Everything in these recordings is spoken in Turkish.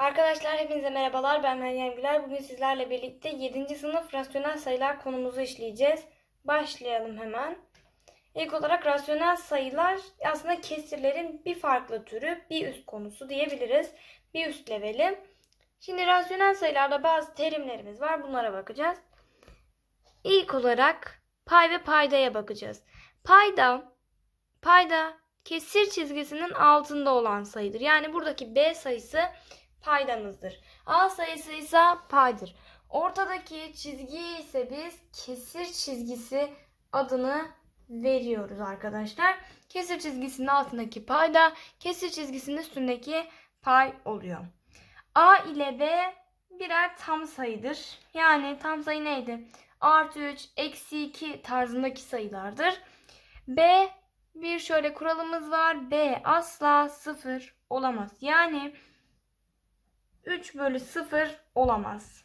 Arkadaşlar hepinize merhabalar. Ben Meryem Güler. Bugün sizlerle birlikte 7. sınıf rasyonel sayılar konumuzu işleyeceğiz. Başlayalım hemen. İlk olarak rasyonel sayılar aslında kesirlerin bir farklı türü, bir üst konusu diyebiliriz. Bir üst leveli. Şimdi rasyonel sayılarda bazı terimlerimiz var. Bunlara bakacağız. İlk olarak pay ve paydaya bakacağız. Payda, payda kesir çizgisinin altında olan sayıdır. Yani buradaki B sayısı paydamızdır. A sayısı ise paydır. Ortadaki çizgiye ise biz kesir çizgisi adını veriyoruz arkadaşlar. Kesir çizgisinin altındaki payda, kesir çizgisinin üstündeki pay oluyor. A ile B birer tam sayıdır. Yani tam sayı neydi? Artı 3, eksi 2 tarzındaki sayılardır. B bir şöyle kuralımız var. B asla sıfır olamaz. Yani 3 bölü 0 olamaz.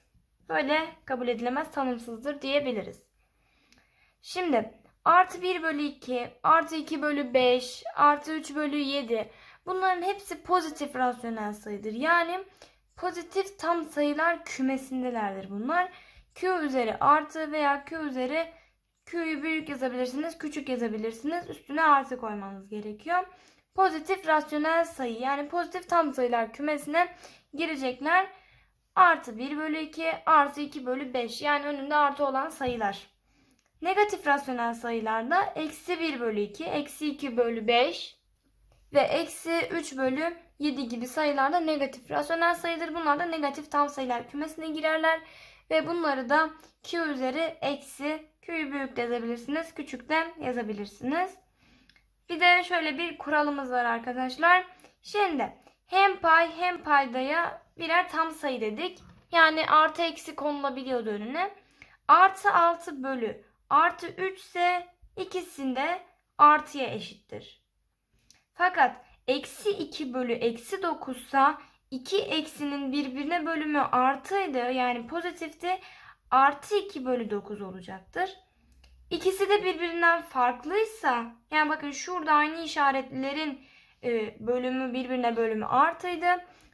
Böyle kabul edilemez tanımsızdır diyebiliriz. Şimdi artı 1 bölü 2, artı 2 bölü 5, artı 3 bölü 7 bunların hepsi pozitif rasyonel sayıdır. Yani pozitif tam sayılar kümesindelerdir bunlar. Q üzeri artı veya Q üzeri Q'yu büyük yazabilirsiniz, küçük yazabilirsiniz. Üstüne artı koymanız gerekiyor. Pozitif rasyonel sayı yani pozitif tam sayılar kümesine girecekler. Artı 1 bölü 2 artı 2 bölü 5 yani önünde artı olan sayılar. Negatif rasyonel sayılarda eksi 1 bölü 2, eksi 2 bölü 5 ve eksi 3 bölü 7 gibi sayılarda negatif rasyonel sayıdır. Bunlar da negatif tam sayılar kümesine girerler. Ve bunları da Q üzeri eksi Q'yu büyük de yazabilirsiniz. Küçük de yazabilirsiniz. Bir de şöyle bir kuralımız var arkadaşlar. Şimdi hem pay hem paydaya birer tam sayı dedik. Yani artı eksi konulabiliyordu önüne. Artı 6 bölü artı 3 ise ikisinde artıya eşittir. Fakat eksi 2 bölü eksi 9 ise iki eksinin birbirine bölümü artıydı yani pozitifti. Artı 2 bölü 9 olacaktır. İkisi de birbirinden farklıysa yani bakın şurada aynı işaretlerin bölümü birbirine bölümü artıydı.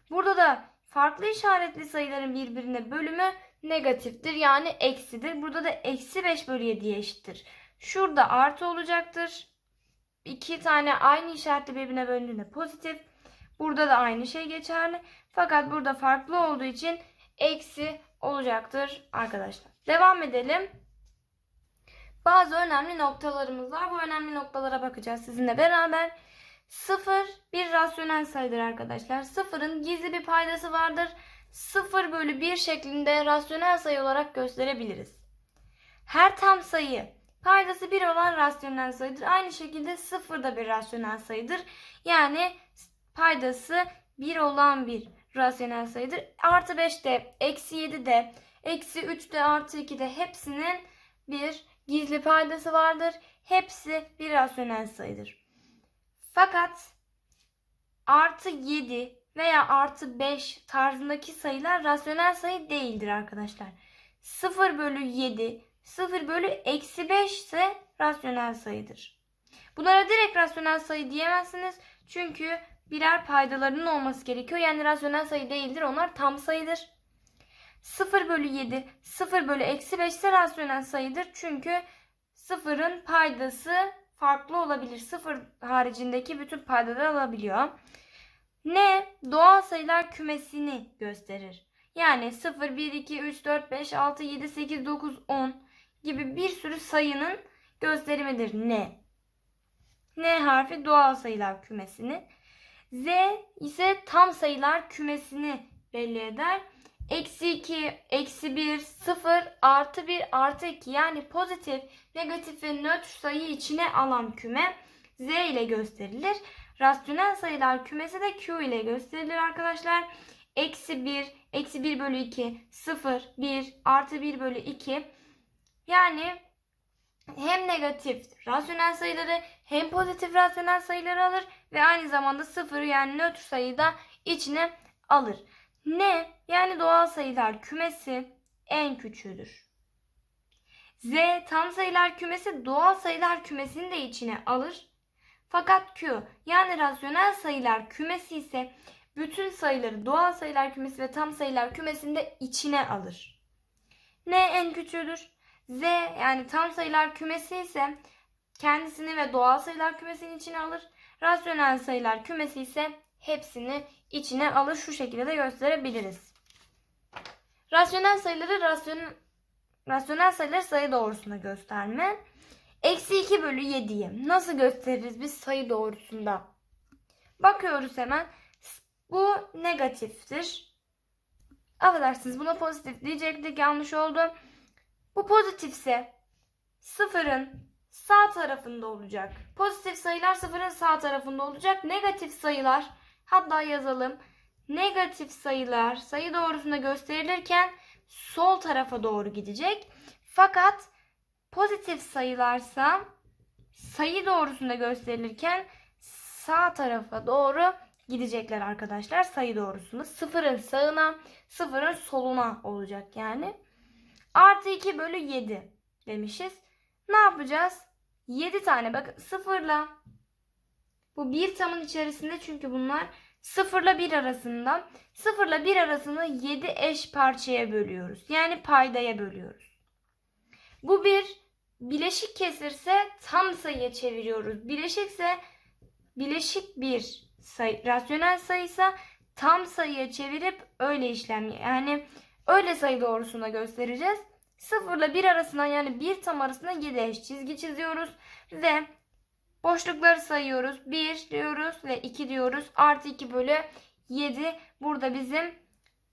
Burada da farklı işaretli sayıların birbirine bölümü negatiftir yani eksidir. Burada da eksi 5 bölü 7'ye eşittir. Şurada artı olacaktır. İki tane aynı işaretli birbirine bölündüğünde pozitif. Burada da aynı şey geçerli. Fakat burada farklı olduğu için eksi olacaktır arkadaşlar. Devam edelim. Bazı önemli noktalarımız var. Bu önemli noktalara bakacağız sizinle beraber. Sıfır bir rasyonel sayıdır arkadaşlar. Sıfırın gizli bir paydası vardır. 0 bölü 1 şeklinde rasyonel sayı olarak gösterebiliriz. Her tam sayı paydası 1 olan rasyonel sayıdır. Aynı şekilde 0 da bir rasyonel sayıdır. Yani paydası 1 olan bir rasyonel sayıdır. Artı 5 de, eksi 7 de, eksi 3 de, artı 2 de hepsinin bir gizli paydası vardır. Hepsi bir rasyonel sayıdır. Fakat artı 7 veya artı 5 tarzındaki sayılar rasyonel sayı değildir arkadaşlar. 0 bölü 7, 0 bölü eksi 5 ise rasyonel sayıdır. Bunlara direkt rasyonel sayı diyemezsiniz. Çünkü birer paydalarının olması gerekiyor. Yani rasyonel sayı değildir. Onlar tam sayıdır. 0 bölü 7, 0 bölü eksi 5 ise rasyonel sayıdır. Çünkü 0'ın paydası farklı olabilir. 0 haricindeki bütün paydaları alabiliyor. Ne? Doğal sayılar kümesini gösterir. Yani 0, 1, 2, 3, 4, 5, 6, 7, 8, 9, 10 gibi bir sürü sayının gösterimidir ne? N harfi doğal sayılar kümesini. Z ise tam sayılar kümesini belli eder. Eksi 2, eksi 1, 0, artı 1, artı 2 yani pozitif, negatif ve nötr sayı içine alan küme Z ile gösterilir. Rasyonel sayılar kümesi de Q ile gösterilir arkadaşlar. Eksi 1, eksi 1 bölü 2, 0, 1, artı 1 bölü 2. Yani hem negatif rasyonel sayıları hem pozitif rasyonel sayıları alır ve aynı zamanda 0 yani nötr sayıyı da içine alır. Ne? Yani doğal sayılar kümesi en küçüğüdür. Z tam sayılar kümesi doğal sayılar kümesini de içine alır. Fakat Q yani rasyonel sayılar kümesi ise bütün sayıları doğal sayılar kümesi ve tam sayılar kümesinde içine alır. N en küçüğüdür. Z yani tam sayılar kümesi ise kendisini ve doğal sayılar kümesinin içine alır. Rasyonel sayılar kümesi ise hepsini içine alır. Şu şekilde de gösterebiliriz. Rasyonel sayıları rasyon, rasyonel sayıları sayı doğrusunda gösterme. Eksi 2 bölü 7'yi nasıl gösteririz biz sayı doğrusunda? Bakıyoruz hemen. Bu negatiftir. Affedersiniz buna pozitif diyecektik yanlış oldu. Bu pozitifse sıfırın sağ tarafında olacak. Pozitif sayılar sıfırın sağ tarafında olacak. Negatif sayılar hatta yazalım. Negatif sayılar sayı doğrusunda gösterilirken sol tarafa doğru gidecek. Fakat pozitif sayılarsa sayı doğrusunda gösterilirken sağ tarafa doğru gidecekler arkadaşlar sayı doğrusunda. Sıfırın sağına, sıfırın soluna olacak yani. Artı 2 bölü 7 demişiz. Ne yapacağız? 7 tane bakın sıfırla bu bir tamın içerisinde çünkü bunlar sıfırla 1 arasında sıfırla 1 arasını 7 eş parçaya bölüyoruz. Yani paydaya bölüyoruz. Bu bir bileşik kesirse tam sayıya çeviriyoruz. Bileşikse bileşik bir sayı, rasyonel sayıysa tam sayıya çevirip öyle işlem yani öyle sayı doğrusuna göstereceğiz. 0 ile 1 arasında yani 1 tam arasında 7 eş çizgi çiziyoruz ve boşlukları sayıyoruz. 1 diyoruz ve 2 diyoruz. Artı 2 bölü 7 burada bizim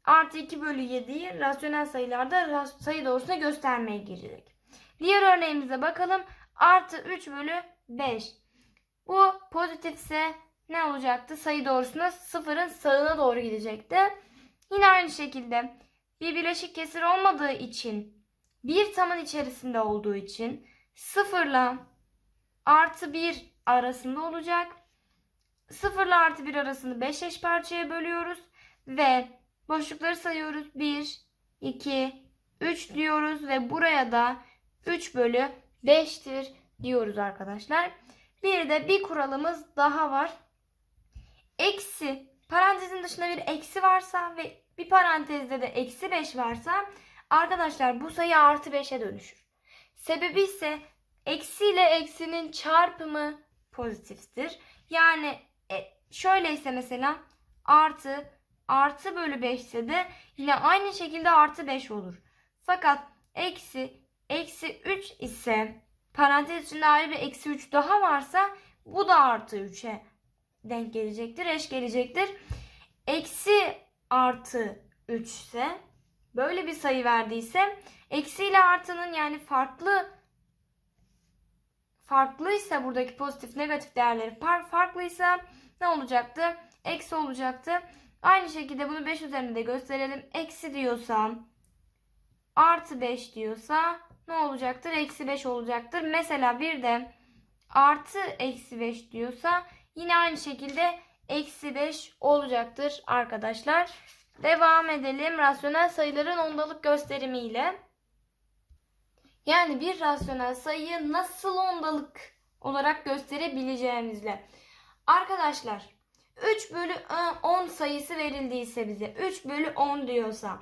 artı 2 bölü 7'yi rasyonel sayılarda sayı doğrusuna göstermeye girecek. Diğer örneğimize bakalım. Artı 3 bölü 5. Bu pozitifse ne olacaktı? Sayı doğrusuna sıfırın sağına doğru gidecekti. Yine aynı şekilde bir bileşik kesir olmadığı için bir tamın içerisinde olduğu için sıfırla artı 1 arasında olacak. Sıfırla artı 1 arasını 5 eş parçaya bölüyoruz ve boşlukları sayıyoruz. 1, 2, 3 diyoruz ve buraya da 3 bölü 5'tir diyoruz arkadaşlar. Bir de bir kuralımız daha var. Eksi parantezin dışında bir eksi varsa ve bir parantezde de eksi 5 varsa arkadaşlar bu sayı artı 5'e dönüşür. Sebebi ise eksi ile eksinin çarpımı pozitiftir. Yani e, şöyleyse mesela artı artı bölü 5 ise de yine aynı şekilde artı 5 olur. Fakat eksi eksi 3 ise parantez içinde ayrı bir eksi 3 daha varsa bu da artı 3'e denk gelecektir. Eş gelecektir. Eksi artı 3 ise böyle bir sayı verdiyse eksi ile artının yani farklı farklıysa buradaki pozitif negatif değerleri farklıysa ne olacaktı? Eksi olacaktı. Aynı şekilde bunu 5 üzerinde de gösterelim. Eksi diyorsam artı 5 diyorsa ne olacaktır? Eksi 5 olacaktır. Mesela bir de artı eksi 5 diyorsa yine aynı şekilde eksi 5 olacaktır arkadaşlar. Devam edelim rasyonel sayıların ondalık gösterimiyle. Yani bir rasyonel sayıyı nasıl ondalık olarak gösterebileceğimizle. Arkadaşlar 3 bölü 10 sayısı verildiyse bize 3 bölü 10 diyorsa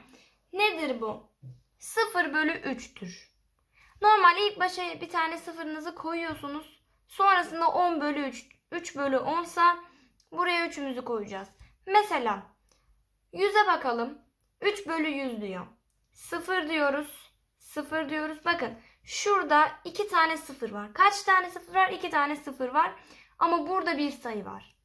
nedir bu? 0 bölü 3'tür. Normalde ilk başa bir tane sıfırınızı koyuyorsunuz. Sonrasında 10 bölü 3. 3 bölü 10 sa buraya 3'ümüzü koyacağız. Mesela 100'e bakalım. 3 bölü 100 diyor. 0 diyoruz. 0 diyoruz. Bakın şurada 2 tane 0 var. Kaç tane 0 var? 2 tane 0 var. Ama burada bir sayı var.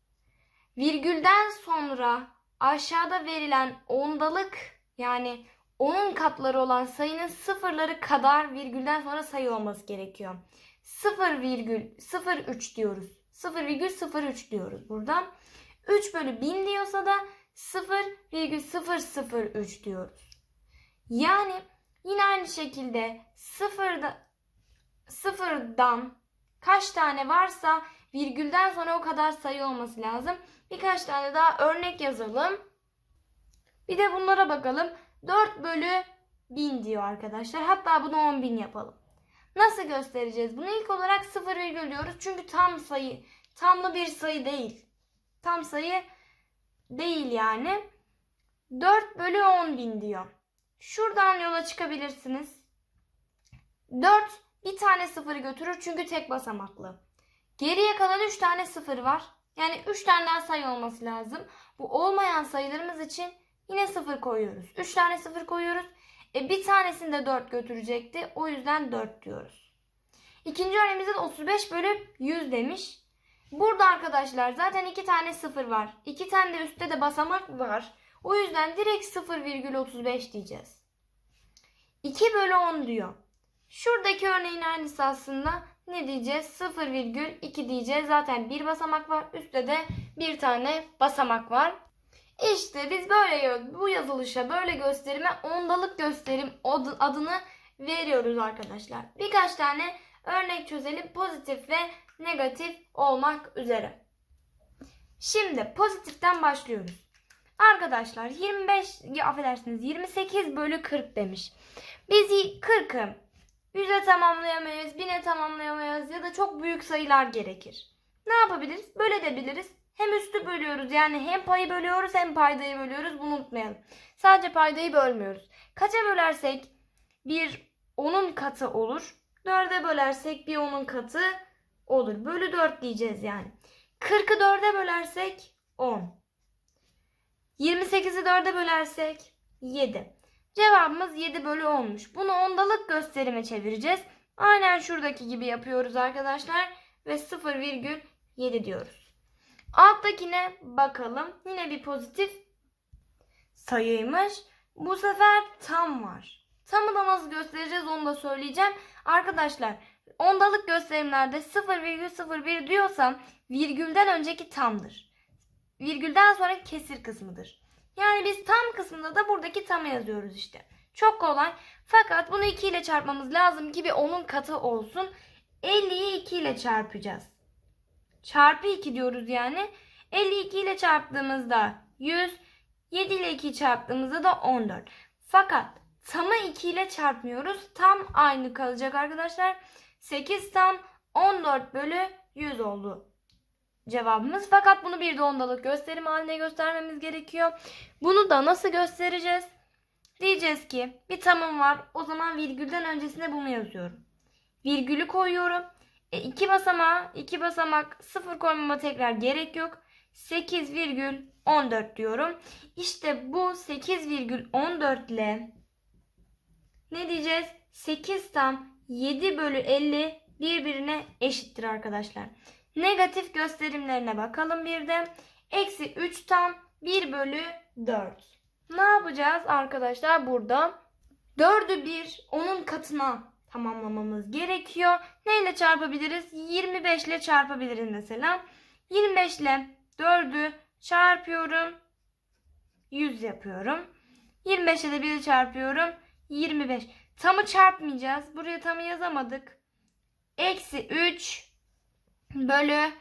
Virgülden sonra aşağıda verilen ondalık yani onun katları olan sayının sıfırları kadar virgülden sonra sayı olması gerekiyor. 0,03 diyoruz. 0,03 diyoruz burada. 3 bölü 1000 diyorsa da 0,003 diyoruz. Yani yine aynı şekilde sıfırda, sıfırdan kaç tane varsa virgülden sonra o kadar sayı olması lazım. Birkaç tane daha örnek yazalım. Bir de bunlara bakalım. 4 bölü 1000 diyor arkadaşlar. Hatta bunu 10.000 yapalım. Nasıl göstereceğiz? Bunu ilk olarak 0 virgül diyoruz. Çünkü tam sayı, tamlı bir sayı değil. Tam sayı değil yani. 4 bölü 10 bin diyor. Şuradan yola çıkabilirsiniz. 4 bir tane sıfırı götürür çünkü tek basamaklı. Geriye kalan 3 tane sıfır var. Yani 3 tane daha sayı olması lazım. Bu olmayan sayılarımız için yine sıfır koyuyoruz. 3 tane sıfır koyuyoruz. E bir tanesini de 4 götürecekti. O yüzden 4 diyoruz. İkinci örneğimizde de 35 bölü 100 demiş. Burada arkadaşlar zaten 2 tane sıfır var. 2 tane de üstte de basamak var. O yüzden direkt 0,35 diyeceğiz. 2 bölü 10 diyor. Şuradaki örneğin aynısı aslında ne diyeceğiz? 0,2 diyeceğiz. Zaten bir basamak var. Üstte de bir tane basamak var. İşte biz böyle bu yazılışa böyle gösterime ondalık gösterim adı- adını veriyoruz arkadaşlar. Birkaç tane örnek çözelim pozitif ve negatif olmak üzere. Şimdi pozitiften başlıyoruz. Arkadaşlar 25 ya affedersiniz 28 bölü 40 demiş. Biz 40'ı 100'e tamamlayamayız, 1000'e tamamlayamayız ya da çok büyük sayılar gerekir. Ne yapabiliriz? Böyle de biliriz. Hem üstü bölüyoruz yani hem payı bölüyoruz hem paydayı bölüyoruz bunu unutmayalım. Sadece paydayı bölmüyoruz. Kaça bölersek bir 10'un katı olur. 4'e bölersek bir 10'un katı olur. Bölü 4 diyeceğiz yani. 40'ı 4'e bölersek 10. 28'i 4'e bölersek 7. Cevabımız 7 bölü 10'muş. Bunu ondalık gösterime çevireceğiz. Aynen şuradaki gibi yapıyoruz arkadaşlar. Ve 0,7 diyoruz. Alttakine bakalım. Yine bir pozitif sayıymış. Bu sefer tam var. Tamı da nasıl göstereceğiz onu da söyleyeceğim. Arkadaşlar ondalık gösterimlerde 0,01 diyorsam virgülden önceki tamdır. Virgülden sonra kesir kısmıdır. Yani biz tam kısmında da buradaki tamı yazıyoruz işte. Çok kolay. Fakat bunu 2 ile çarpmamız lazım ki bir onun katı olsun. 50'yi 2 ile çarpacağız. Çarpı 2 diyoruz yani. 52 ile çarptığımızda 100, 7 ile 2'yi çarptığımızda da 14. Fakat tamı 2 ile çarpmıyoruz. Tam aynı kalacak arkadaşlar. 8 tam 14 bölü 100 oldu cevabımız. Fakat bunu bir de ondalık gösterim haline göstermemiz gerekiyor. Bunu da nasıl göstereceğiz? Diyeceğiz ki bir tamım var. O zaman virgülden öncesine bunu yazıyorum. Virgülü koyuyorum. E, iki basamağa, iki basamak sıfır koymama tekrar gerek yok. 8,14 diyorum. İşte bu 8,14 ile ne diyeceğiz? 8 tam 7 bölü 50 birbirine eşittir arkadaşlar. Negatif gösterimlerine bakalım bir de. Eksi 3 tam 1 bölü 4. Ne yapacağız arkadaşlar burada? 4'ü 1 onun katına tamamlamamız gerekiyor. Neyle çarpabiliriz? 25 ile çarpabiliriz mesela. 25 ile 4'ü çarpıyorum. 100 yapıyorum. 25 ile de 1'i çarpıyorum. 25. Tamı çarpmayacağız. Buraya tamı yazamadık. Eksi 3 bölü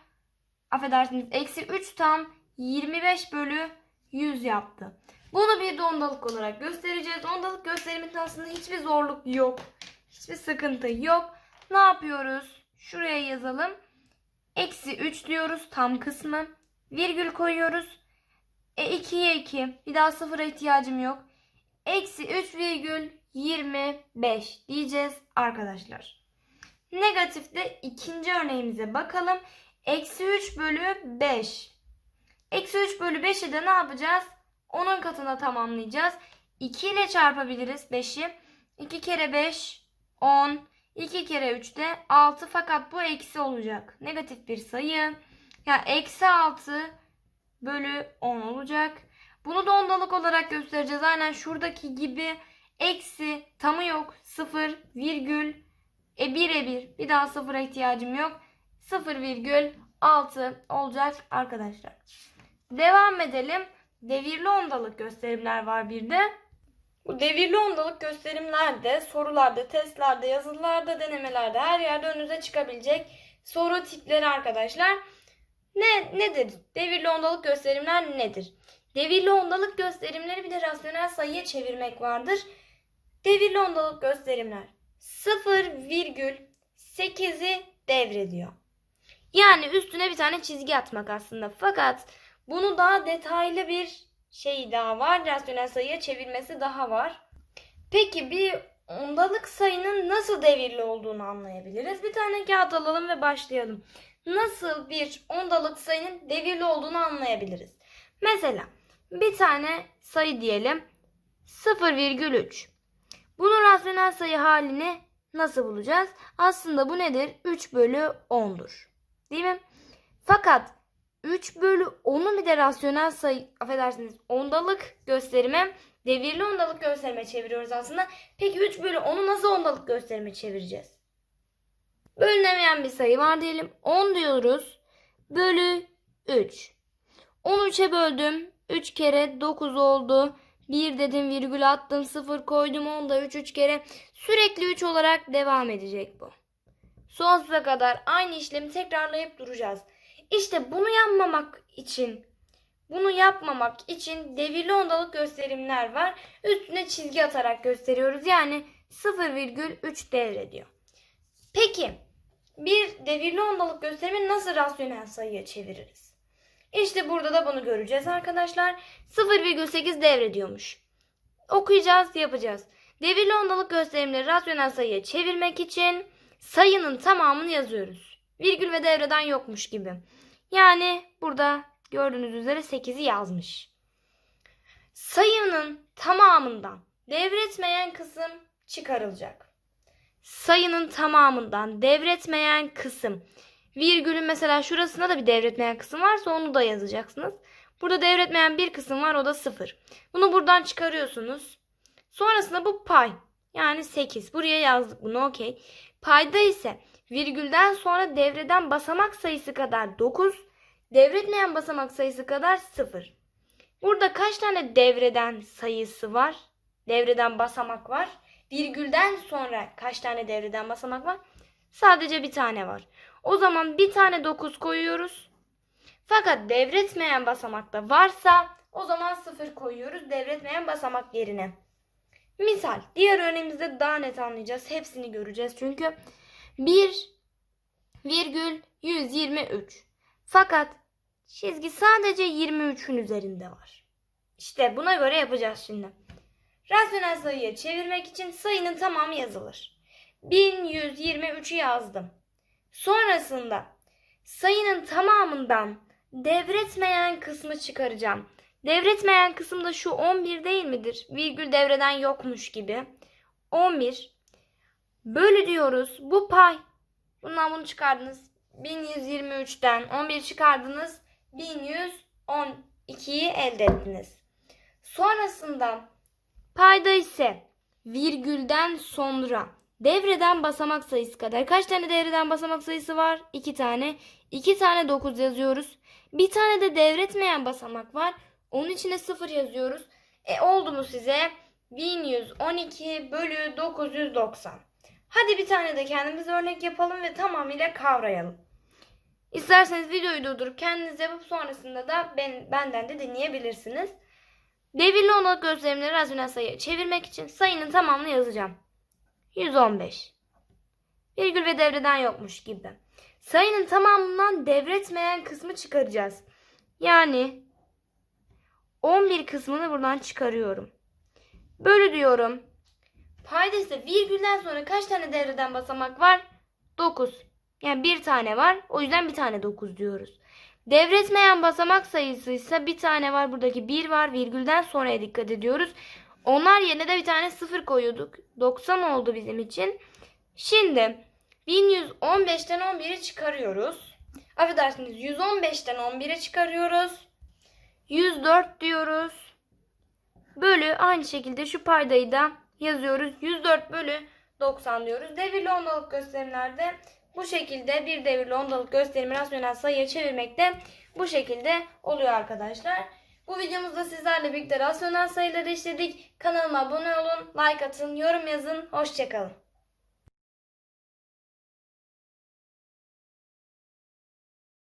affedersiniz eksi 3 tam 25 bölü 100 yaptı. Bunu bir de ondalık olarak göstereceğiz. Ondalık gösteriminde aslında hiçbir zorluk yok. Hiçbir sıkıntı yok. Ne yapıyoruz? Şuraya yazalım. Eksi 3 diyoruz tam kısmı. Virgül koyuyoruz. E 2'ye 2. Bir daha sıfıra ihtiyacım yok. Eksi 3 virgül 25 diyeceğiz arkadaşlar. Negatifte ikinci örneğimize bakalım. Eksi 3 bölü 5. Eksi 3 bölü 5'i de ne yapacağız? Onun katına tamamlayacağız. 2 ile çarpabiliriz 5'i. 2 kere 5 10. 2 kere 3 de 6 fakat bu eksi olacak. Negatif bir sayı. Yani eksi 6 bölü 10 olacak. Bunu da ondalık olarak göstereceğiz. Aynen şuradaki gibi eksi tamı yok. 0 virgül e 1'e 1. Bir daha sıfıra ihtiyacım yok. 0,6 olacak arkadaşlar. Devam edelim. Devirli ondalık gösterimler var bir de. Bu devirli ondalık gösterimlerde, sorularda, testlerde, yazılılarda, denemelerde her yerde önünüze çıkabilecek soru tipleri arkadaşlar. Ne nedir? Devirli ondalık gösterimler nedir? Devirli ondalık gösterimleri bir de rasyonel sayıya çevirmek vardır. Devirli ondalık gösterimler 0,8'i devrediyor. Yani üstüne bir tane çizgi atmak aslında. Fakat Bunu daha detaylı bir şey daha var. Rasyonel sayıya çevirmesi daha var. Peki bir ondalık sayının nasıl devirli olduğunu anlayabiliriz. Bir tane kağıt alalım ve başlayalım. Nasıl bir ondalık sayının devirli olduğunu anlayabiliriz. Mesela bir tane sayı diyelim 0,3. Bunun rasyonel sayı halini nasıl bulacağız? Aslında bu nedir? 3 bölü 10'dur. Değil mi? Fakat 3 bölü 10'u bir de rasyonel sayı, affedersiniz ondalık gösterime, devirli ondalık gösterime çeviriyoruz aslında. Peki 3 bölü 10'u nasıl ondalık gösterime çevireceğiz? Bölünemeyen bir sayı var diyelim. 10 diyoruz. Bölü 3. 10'u 3'e böldüm. 3 kere 9 oldu. 1 dedim virgül attım 0 koydum 10 da 3 3 kere sürekli 3 olarak devam edecek bu. Sonsuza kadar aynı işlemi tekrarlayıp duracağız. İşte bunu yapmamak için bunu yapmamak için devirli ondalık gösterimler var. Üstüne çizgi atarak gösteriyoruz. Yani 0,3 devrediyor. Peki bir devirli ondalık gösterimi nasıl rasyonel sayıya çeviririz? İşte burada da bunu göreceğiz arkadaşlar. 0,8 devrediyormuş. Okuyacağız, yapacağız. Devirli ondalık gösterimleri rasyonel sayıya çevirmek için sayının tamamını yazıyoruz. Virgül ve devreden yokmuş gibi. Yani burada gördüğünüz üzere 8'i yazmış. Sayının tamamından devretmeyen kısım çıkarılacak. Sayının tamamından devretmeyen kısım virgülün mesela şurasında da bir devretmeyen kısım varsa onu da yazacaksınız. Burada devretmeyen bir kısım var o da 0. Bunu buradan çıkarıyorsunuz. Sonrasında bu pay yani 8. Buraya yazdık bunu okey. Payda ise virgülden sonra devreden basamak sayısı kadar 9, devretmeyen basamak sayısı kadar 0. Burada kaç tane devreden sayısı var? Devreden basamak var. Virgülden sonra kaç tane devreden basamak var? Sadece bir tane var. O zaman bir tane 9 koyuyoruz. Fakat devretmeyen basamakta varsa o zaman 0 koyuyoruz devretmeyen basamak yerine. Misal diğer örneğimizde daha net anlayacağız. Hepsini göreceğiz çünkü. 1 virgül 123. Fakat çizgi sadece 23'ün üzerinde var. İşte buna göre yapacağız şimdi. Rasyonel sayıya çevirmek için sayının tamamı yazılır. 1123'ü yazdım. Sonrasında sayının tamamından devretmeyen kısmı çıkaracağım. Devretmeyen kısım da şu 11 değil midir? Virgül devreden yokmuş gibi. 11 bölü diyoruz. Bu pay. Bundan bunu çıkardınız. 1123'ten 11 çıkardınız. 1112'yi elde ettiniz. Sonrasında payda ise virgülden sonra devreden basamak sayısı kadar. Kaç tane devreden basamak sayısı var? 2 tane. 2 tane 9 yazıyoruz. Bir tane de devretmeyen basamak var. Onun içine 0 yazıyoruz. E oldu mu size? 1112 bölü 990. Hadi bir tane de kendimiz örnek yapalım ve tamamıyla kavrayalım. İsterseniz videoyu durdurup kendiniz yapıp sonrasında da ben, benden de dinleyebilirsiniz. Devirli ondalık gösterimleri rasyonel sayıya çevirmek için sayının tamamını yazacağım. 115. Virgül ve devreden yokmuş gibi. Sayının tamamından devretmeyen kısmı çıkaracağız. Yani 11 kısmını buradan çıkarıyorum. Bölü diyorum. Payda ise virgülden sonra kaç tane devreden basamak var? 9. Yani bir tane var. O yüzden bir tane 9 diyoruz. Devretmeyen basamak sayısı ise bir tane var. Buradaki 1 var. Virgülden sonraya dikkat ediyoruz. Onlar yerine de bir tane 0 koyuyorduk. 90 oldu bizim için. Şimdi 1115'ten 11'i çıkarıyoruz. Affedersiniz 115'ten 11'i çıkarıyoruz. 104 diyoruz. Bölü aynı şekilde şu paydayı da yazıyoruz. 104 bölü 90 diyoruz. Devirli ondalık gösterimlerde bu şekilde bir devirli ondalık gösterimi rasyonel sayıya çevirmekte bu şekilde oluyor arkadaşlar. Bu videomuzda sizlerle birlikte rasyonel sayıları işledik. Kanalıma abone olun, like atın, yorum yazın. Hoşçakalın.